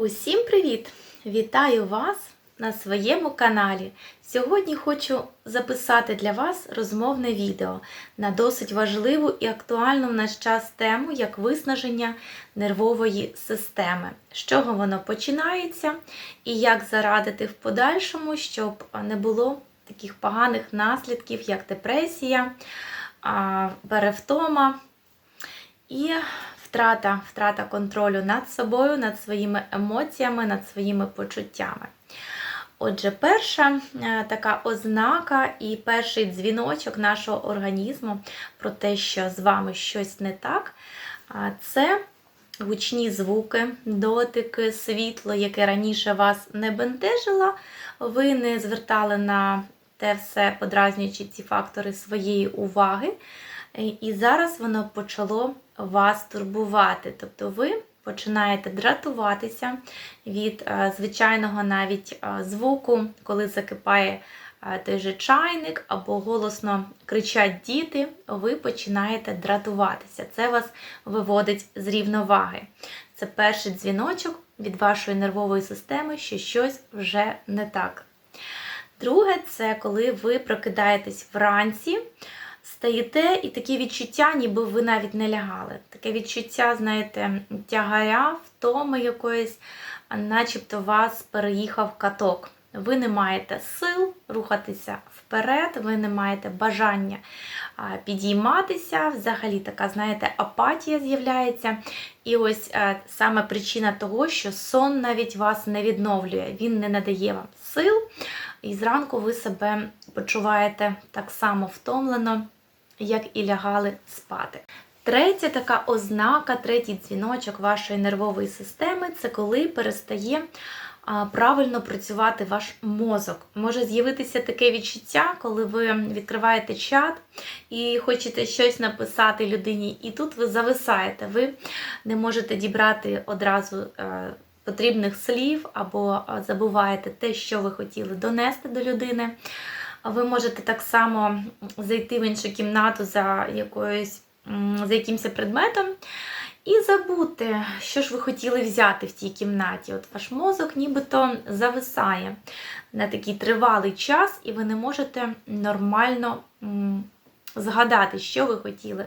Усім привіт! Вітаю вас на своєму каналі. Сьогодні хочу записати для вас розмовне відео на досить важливу і актуальну в наш час тему, як виснаження нервової системи. З чого воно починається і як зарадити в подальшому, щоб не було таких поганих наслідків, як депресія, перевтома і втрата, втрата контролю над собою, над своїми емоціями, над своїми почуттями. Отже, перша е, така ознака і перший дзвіночок нашого організму про те, що з вами щось не так, це гучні звуки, дотики, світло, яке раніше вас не бентежило, ви не звертали на те все, подразнюючи ці фактори своєї уваги. І зараз воно почало вас турбувати. Тобто ви починаєте дратуватися від е, звичайного навіть е, звуку, коли закипає е, той же чайник або голосно кричать діти, ви починаєте дратуватися. Це вас виводить з рівноваги. Це перший дзвіночок від вашої нервової системи, що щось вже не так. Друге, це коли ви прокидаєтесь вранці, стаєте, і таке відчуття, ніби ви навіть не лягали. Таке відчуття, знаєте, тягаря, втоми якоїсь, начебто вас переїхав каток. Ви не маєте сил рухатися вперед, ви не маєте бажання підійматися. Взагалі така, знаєте, апатія з'являється. І ось а, саме причина того, що сон навіть вас не відновлює, він не надає вам сил. І зранку ви себе почуваєте так само втомлено, як і лягали спати. Третя така ознака, третій дзвіночок вашої нервової системи це коли перестає правильно працювати ваш мозок. Може з'явитися таке відчуття, коли ви відкриваєте чат і хочете щось написати людині, і тут ви зависаєте, ви не можете дібрати одразу. е, Потрібних слів або забуваєте те, що ви хотіли донести до людини. Ви можете так само зайти в іншу кімнату за якоюсь, за якимось предметом і забути, що ж ви хотіли взяти в тій кімнаті. От ваш мозок нібито зависає на такий тривалий час, і ви не можете нормально згадати, що ви хотіли.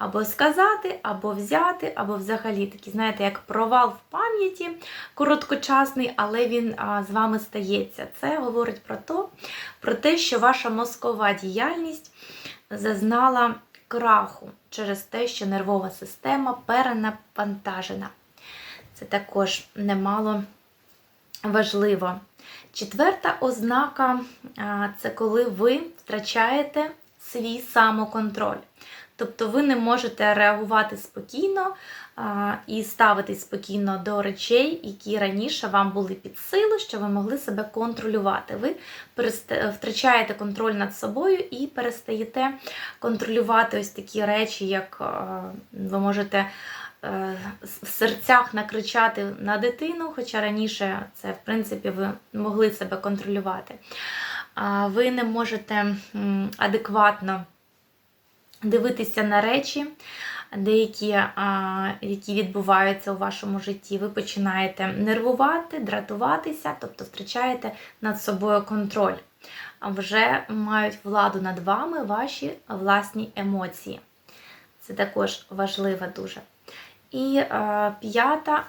Або сказати, або взяти, або взагалі такий, знаєте, як провал в пам'яті короткочасний, але він а, з вами стається. Це говорить про то, про те, що ваша мозкова діяльність зазнала краху через те, що нервова система перенавантажена. Це також немало важливо. Четверта ознака це коли ви втрачаєте свій самоконтроль. Тобто ви не можете реагувати спокійно а, і ставитись спокійно до речей, які раніше вам були під силу, що ви могли себе контролювати. Ви втрачаєте контроль над собою і перестаєте контролювати ось такі речі, як а, ви можете. е, В серцях накричати на дитину, хоча раніше це, в принципі, ви могли себе контролювати. Ви не можете адекватно дивитися на речі, деякі, які відбуваються у вашому житті, ви починаєте нервувати, дратуватися, тобто втрачаєте над собою контроль. Вже мають владу над вами ваші власні емоції. Це також важливо дуже. І е, п'ята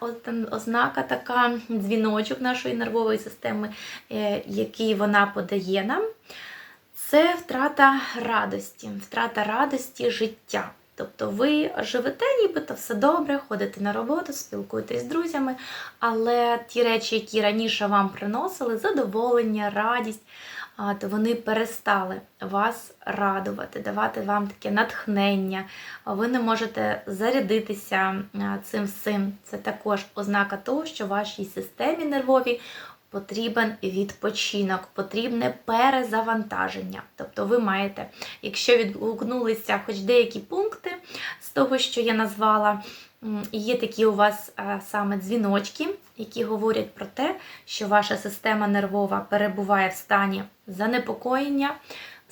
ознака така дзвіночок нашої нервової системи, е, який вона подає нам. Це втрата радості, втрата радості життя. Тобто ви живете, нібито все добре, ходите на роботу, спілкуєтесь з друзями, але ті речі, які раніше вам приносили, задоволення, радість, то вони перестали вас радувати, давати вам таке натхнення. Ви не можете зарядитися цим всім. Це також ознака того, що вашій системі нервовій потрібен відпочинок, потрібне перезавантаження. Тобто ви маєте, якщо відгукнулися хоч деякі пункти з того, що я назвала, є такі у вас саме дзвіночки, які говорять про те, що ваша система нервова перебуває в стані занепокоєння,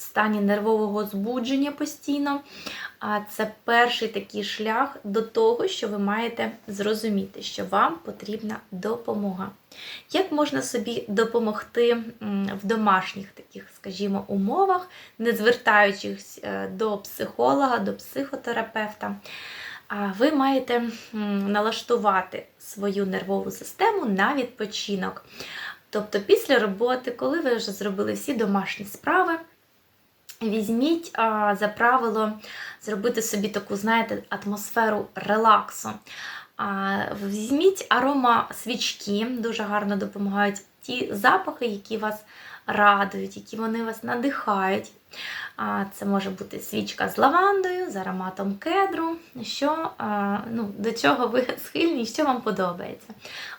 стані нервового збудження постійно. А це перший такий шлях до того, що ви маєте зрозуміти, що вам потрібна допомога. Як можна собі допомогти в домашніх таких, скажімо, умовах, не звертаючись е, до психолога, до психотерапевта? А ви маєте налаштувати свою нервову систему на відпочинок. Тобто, після роботи, коли ви вже зробили всі домашні справи, візьміть а, за правило зробити собі таку, знаєте, атмосферу релаксу. А, Візьміть арома свічки, дуже гарно допомагають ті запахи, які вас радують, які вони вас надихають. А, Це може бути свічка з лавандою, з ароматом кедру, що, а, ну, до чого ви схильні, що вам подобається.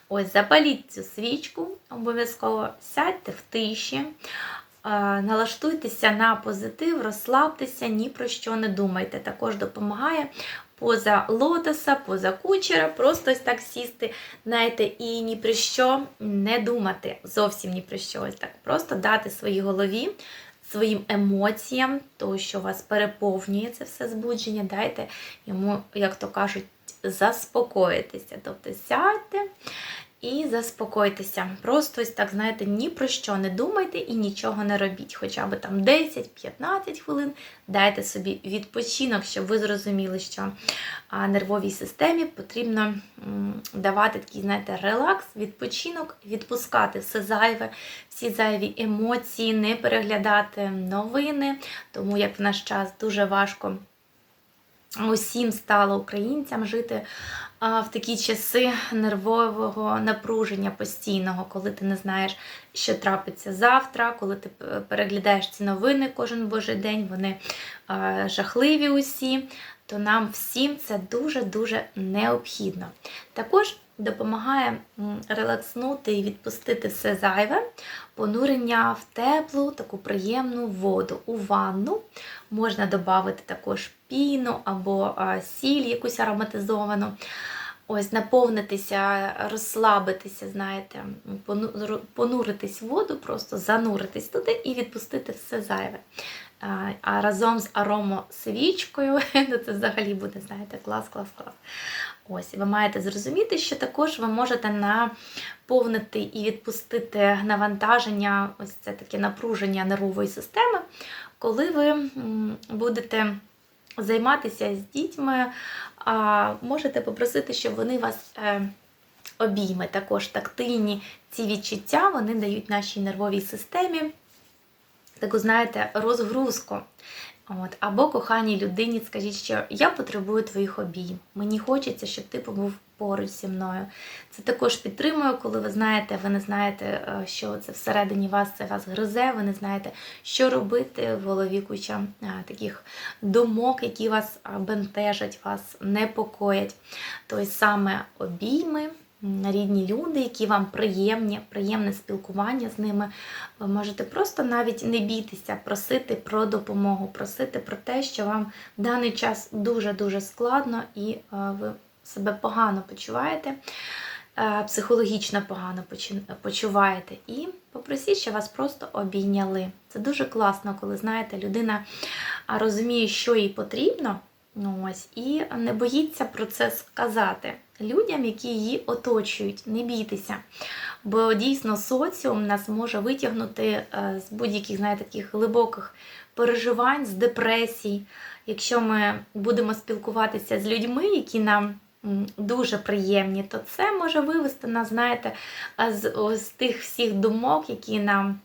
Ось запаліть цю свічку, обов'язково сядьте в тиші, налаштуйтеся на позитив, розслабтеся, ні про що не думайте. Також допомагає поза лотоса, поза кучера, просто ось так сісти, знаєте, і ні про що не думати. Зовсім ні про що. Ось так. Просто дати своїй голові, своїм емоціям, то, що вас переповнює це все збудження, дайте йому, як то кажуть, заспокоїтися. Тобто сядьте і заспокойтеся. Просто ось так, знаєте, ні про що не думайте і нічого не робіть. Хоча б там 10-15 хвилин дайте собі відпочинок, щоб ви зрозуміли, що нервовій системі потрібно давати такий, знаєте, релакс, відпочинок, відпускати все зайве, всі зайві емоції, не переглядати новини, тому як в наш час дуже важко. Усім стало українцям жити в такі часи нервового напруження постійного, коли ти не знаєш, що трапиться завтра, коли ти переглядаєш ці новини кожен божий день, вони а, жахливі усі, то нам всім це дуже-дуже необхідно. Також допомагає релакснути і відпустити все зайве, понурення в теплу, таку приємну воду у ванну. Можна додати також піну або сіль якусь ароматизовану. Ось наповнитися, розслабитися, знаєте, понуритись в воду, просто зануритись туди і відпустити все зайве. А, разом з аромосвічкою, ну це взагалі буде, знаєте, клас, клас, клас. Ось, ви маєте зрозуміти, що також ви можете наповнити і відпустити навантаження, ось це таке напруження нервової системи, коли ви будете займатися з дітьми, можете попросити, щоб вони вас е, обійми. Також тактильні ці відчуття вони дають нашій нервовій системі таку, знаєте, розгрузку. От, або коханій людині скажіть, що я потребую твоїх обійм. Мені хочеться, щоб ти побув поруч зі мною. Це також підтримує, коли ви знаєте, ви не знаєте, е, що це всередині вас це вас гризе, ви не знаєте, що робити в голові куча таких думок, які вас бентежать, вас непокоять. Тобто саме обійми. Рідні люди, які вам приємні, приємне спілкування з ними. Ви можете просто навіть не бійтеся, просити про допомогу, просити про те, що вам в даний час дуже-дуже складно і е, ви себе погано почуваєте, е, психологічно погано почуваєте. І попросіть, щоб вас просто обійняли. Це дуже класно, коли знаєте, людина розуміє, що їй потрібно. Ну, ось, і не боїться про це сказати людям, які її оточують. Не бійтеся. Бо дійсно соціум нас може витягнути е, з будь-яких, знаєте, таких глибоких переживань, з депресій. Якщо ми будемо спілкуватися з людьми, які нам дуже приємні, то це може вивести нас, знаєте, а з, тих всіх думок, які нам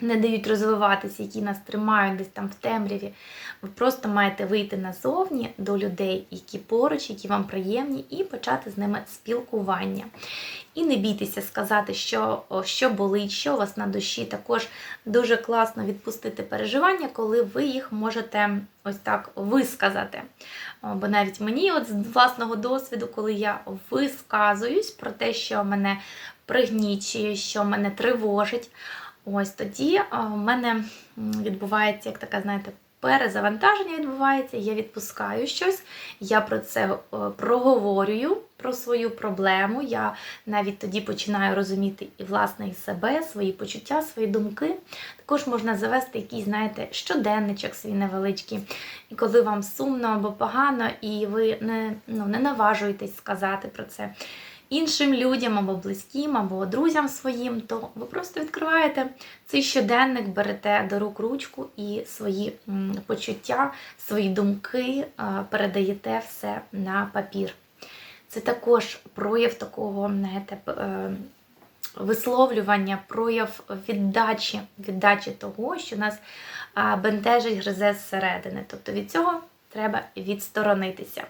не дають розвиватися, які нас тримають десь там в темряві. Ви просто маєте вийти назовні до людей, які поруч, які вам приємні, і почати з ними спілкування. І не бійтеся сказати, що, що болить, що у вас на душі. Також дуже класно відпустити переживання, коли ви їх можете ось так висказати. Бо навіть мені, от з власного досвіду, коли я висказуюсь про те, що мене пригнічує, що мене тривожить, ось тоді в мене відбувається як така, знаєте, перезавантаження відбувається, я відпускаю щось, я про це е, проговорюю, про свою проблему. Я навіть тоді починаю розуміти і власне і себе, свої почуття, свої думки. Також можна завести якийсь, знаєте, щоденничок свій невеличкий. І коли вам сумно або погано, і ви не, ну, не наважуєтесь сказати про це іншим людям, або близьким, або друзям своїм, то ви просто відкриваєте цей щоденник, берете до рук ручку і свої почуття, свої думки е, передаєте все на папір. Це також прояв такого, знаєте, е, висловлювання, прояв віддачі, віддачі того, що нас бентежить, гризе зсередини. Тобто від цього треба відсторонитися.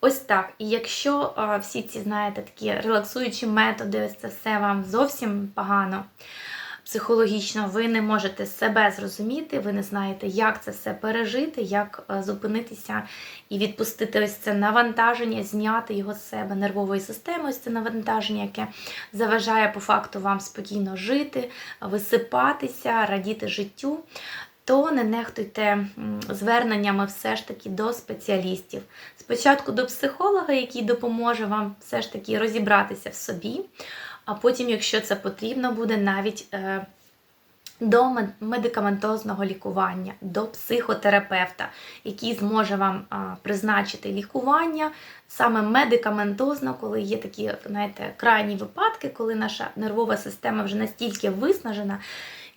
Ось так. І якщо всі ці, знаєте, такі релаксуючі методи, ось це все вам зовсім погано. Психологічно ви не можете себе зрозуміти, ви не знаєте, як це все пережити, як зупинитися і відпустити ось це навантаження, зняти його з себе нервової системи, ось це навантаження, яке заважає по факту вам спокійно жити, висипатися, радіти життю. То не нехтуйте зверненнями все ж таки до спеціалістів. Спочатку до психолога, який допоможе вам все ж таки розібратися в собі, а потім, якщо це потрібно, буде навіть е, до медикаментозного лікування, до психотерапевта, який зможе вам призначити лікування саме медикаментозно, коли є такі, знаєте, крайні випадки, коли наша нервова система вже настільки виснажена.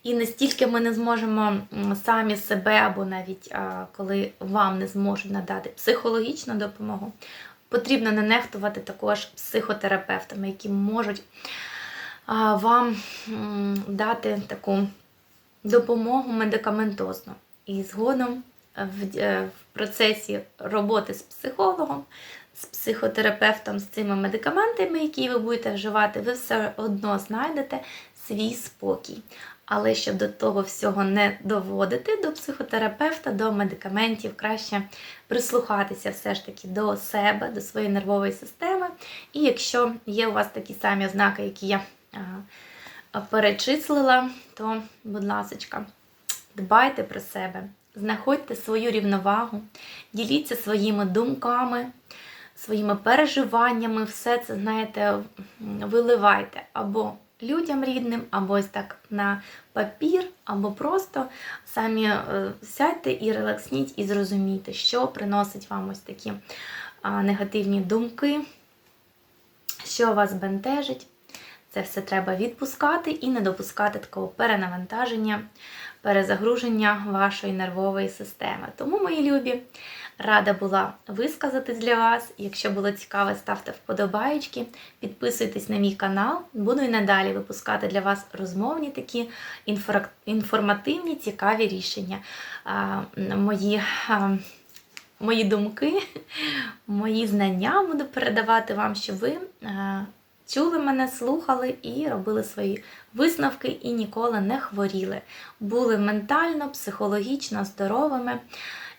І настільки ми не зможемо самі себе, або навіть коли вам не зможуть надати психологічну допомогу, потрібно не нехтувати також психотерапевтами, які можуть вам дати таку допомогу медикаментозну. І згодом е, в процесі роботи з психологом, з психотерапевтом, з цими медикаментами, які ви будете вживати, ви все одно знайдете свій спокій. Але щоб до того всього не доводити до психотерапевта, до медикаментів, краще прислухатися все ж таки до себе, до своєї нервової системи. І якщо є у вас такі самі ознаки, які я перечислила, то, будь ласка, дбайте про себе, знаходьте свою рівновагу, діліться своїми думками, своїми переживаннями, все це, знаєте, виливайте або людям рідним, або ось так на папір, або просто самі е, сядьте і релаксніть, і зрозумійте, що приносить вам ось такі негативні думки, що вас бентежить. Це все треба відпускати і не допускати такого перенавантаження, перезагруження вашої нервової системи. Тому, мої любі, рада була висказатись для вас. Якщо було цікаво, ставте вподобаєчки, підписуйтесь на мій канал. Буду і надалі випускати для вас розмовні такі інформативні, цікаві рішення. Мої мої думки, мої знання буду передавати вам, щоб ви чули мене, слухали і робили свої висновки і ніколи не хворіли. Були ментально, психологічно здоровими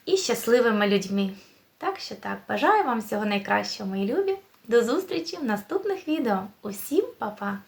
і щасливими людьми. Так що так, бажаю вам всього найкращого, мої любі. До зустрічі в наступних відео. Усім па-па!